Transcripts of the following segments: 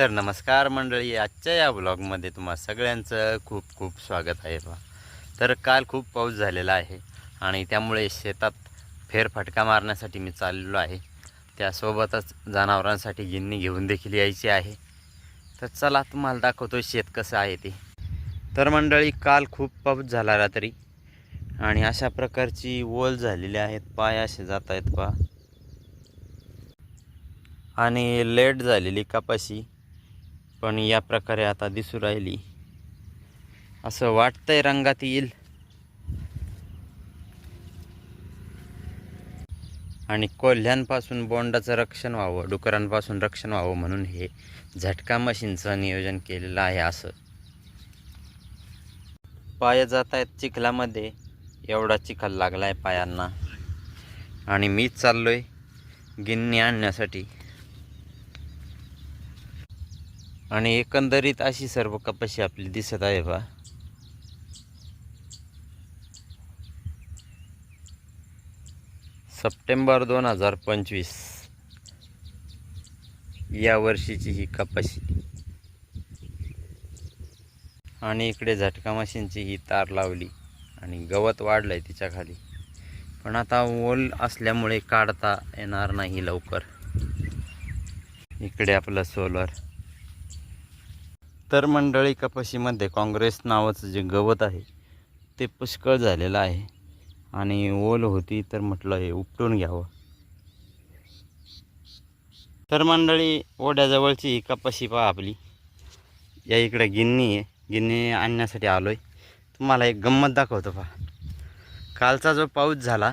तर नमस्कार मंडळी आजच्या या ब्लॉगमध्ये तुम्हा सगळ्यांचं खूप खूप स्वागत आहे बा. तर काल खूप पाऊस झालेला आहे आणि त्यामुळे शेतात फेरफटका मारण्यासाठी मी चाललेलो आहे. त्यासोबतच जनावरांसाठी गिन्नी घेऊन देखील यायची आहे. तर चला तुम्हाला दाखवतो शेत कसं आहे ते. तर मंडळी काल खूप पाऊस झाला रात्री आणि अशा प्रकारची ओल झालेली आहेत. पाय असे जात आहेत पा आणि लेट झालेली कपाशी. पण या प्रकारे आता दिसू राहिली. असं वाटतंय रंगात येईल. आणि कोल्ह्यांपासून बोंडाचं रक्षण व्हावं डुकरांपासून रक्षण व्हावं म्हणून हे झटका मशीनचं नियोजन केलेलं आहे असं. पाय जात आहेत चिखलामध्ये एवढा चिखल लागला आहे पायांना. आणि मीच चाललो आहे गिन्नी आणण्यासाठी. आणि एकंदरीत अशी सर्व कपाशी आपली दिसत आहे बा. सप्टेंबर दोन हजार पंचवीस. या वर्षीची ही कपाशी. आणि इकडे झटका मशीनची ही तार लावली आणि गवत वाढलं आहे तिच्या खाली. पण आता ओल असल्यामुळे काढता येणार नाही लवकर. इकडे आपलं सोलर. तर मंडळी कपाशीमध्ये काँग्रेस नावाचं जे गवत आहे ते पुष्कळ झालेलं आहे. आणि ओल होती तर म्हटलं हे उपटून घ्यावं. तर मंडळी ओढ्याजवळची ही कपाशी पहा आपली. या इकडे गिन्नी आहे. गिन्नी आणण्यासाठी आलो आहे तुम्हाला एक गंमत दाखवतो पहा. कालचा जो पाऊस झाला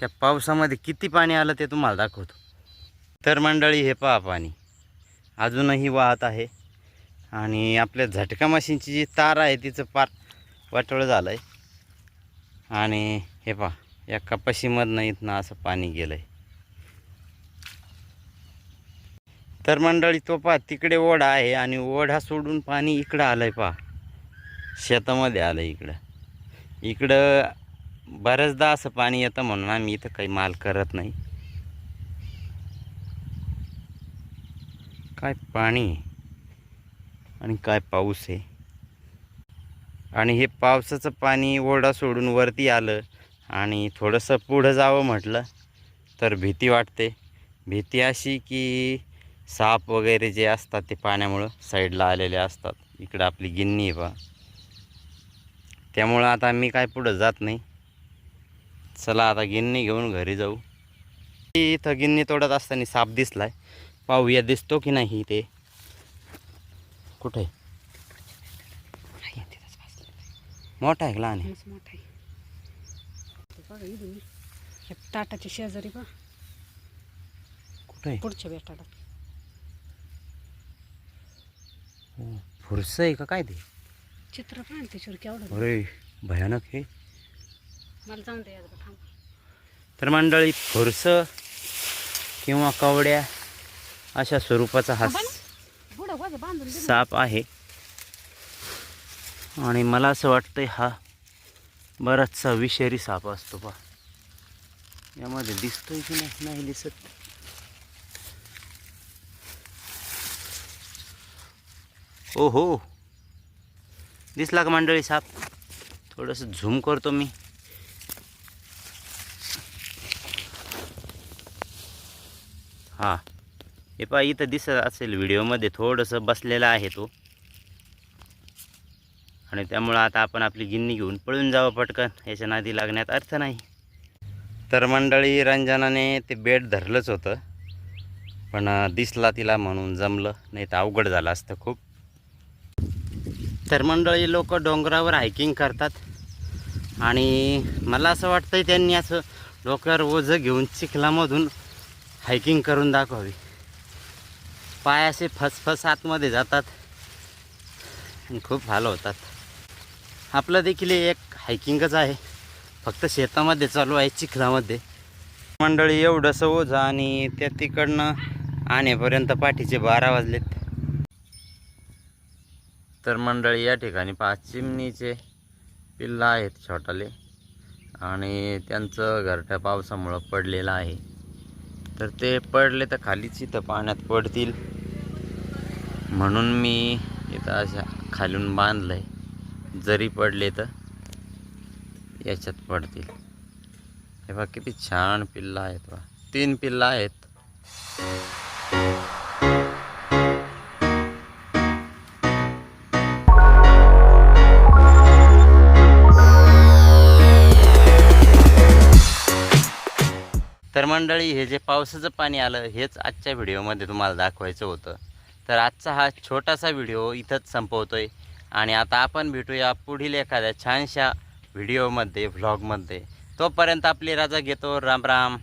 त्या पावसामध्ये किती पाणी आलं ते तुम्हाला दाखवतो. तर मंडळी हे पहा पाणी. अजूनही वाहत आहे. आणि आपल्या झटका मशीनची जी तार आहे तिचं पार वाटोळं झालं आहे आणि हे पहा या कपाशीमधनं इथनं असं पाणी गेलं आहे तर मंडळी तो पहा तिकडे ओढा आहे आणि ओढा सोडून पाणी इकडं आलं आहे पहा. शेतामध्ये आलं इकडं. इकडं बऱ्याचदा असं पाणी येतं म्हणून आम्ही इथं काही माल करत नाही. काय पाणी? आहे आणि काय पाऊस आहे? आणि हे पावसाचं पाणी ओढा सोडून वरती आलं आणि थोडंसं पुढं जावं म्हटलं तर भीती वाटते. भीती अशी की साप वगैरे जे असतात ते पाण्यामुळं साईडला आलेले असतात. इकडं आपली गिन्नी आहे बा. त्यामुळं आता मी काय पुढं जात नाही. चला आता गिन्नी घेऊन घरी जाऊ. इथं गिन्नी तोडत असताना साप दिसलाय. पाहूया दिसतो की नाही ते कुठे? मोठा आहे लहान आहे? मोठा आहे. ते ताटाच्या शेजारी बा कुठे? पुढच्या बेटाला. फुरसं आहे का काय ते? चित्र पण त्याच्यावर केवढं अरे भयानक हे. मला जाऊन दे तर मंडळी फुरसं किंवा कवड्या अशा स्वरूपाचा हा बुडं वाज बांधून दे ना. साप आहे. आणि मला असं वाटतंय हा बराचसा विषारी साप असतो पा यामध्ये दिसतोय की नाही दिसत. ओ हो दिसला का मंडळी साप? थोडंसं झूम करतो मी. हा. हे पहा इथं दिसत असेल व्हिडिओमध्ये थोडंसं बसलेला आहे तो. आणि त्यामुळं आता आपण आपली गिन्नी घेऊन पळून जावं पटकन. याच्या नादी लागण्यात अर्थ नाही. तर मंडळी रंजनाने ते बेड धरलंच होतं. पण दिसला तिला म्हणून जमलं नाही तर अवघड झालं असतं खूप. तर मंडळी लोक डोंगरावर हायकिंग करतात. आणि मला असं वाटतं त्यांनी असं डोक्यावर ओझं घेऊन चिखलामधून हायकिंग करून दाखवावी. पाय असे फसफस आतमध्ये जातात आणि खूप हाल होतात. आपलं देखील एक हायकिंगच आहे. फक्त शेतामध्ये चालू आहे चिखलामध्ये. मंडळी एवढंसं ओझं आणि त्या तिकडनं आणेपर्यंत पाठीचे बारा वाजलेत. तर मंडळी या ठिकाणी पाच चिमणीचे पिल्लं आहेत छोटाले. आणि त्यांचं घरट्या पावसामुळं पडलेलं आहे. तर ते पडले तर खालीच इथं पाण्यात पडतील. म्हणून मी इथं अशा खालून बांधलंय. जरी पडले तर याच्यात पडतील. हे बघा किती छान पिल्ला आहेत बा. तीन पिल्ला आहेत. तर मंडळी हे जे पावसाचं पाणी आलं हेच आजच्या व्हिडिओमध्ये तुम्हाला दाखवायचं होतं. तर आजचा हा छोटासा व्हिडिओ इथंच संपवतोय. आणि आता आपण भेटूया पुढील एखाद्या छानशा व्हिडिओमध्ये व्लॉगमध्ये तोपर्यंत आपली राजा घेतो. राम राम.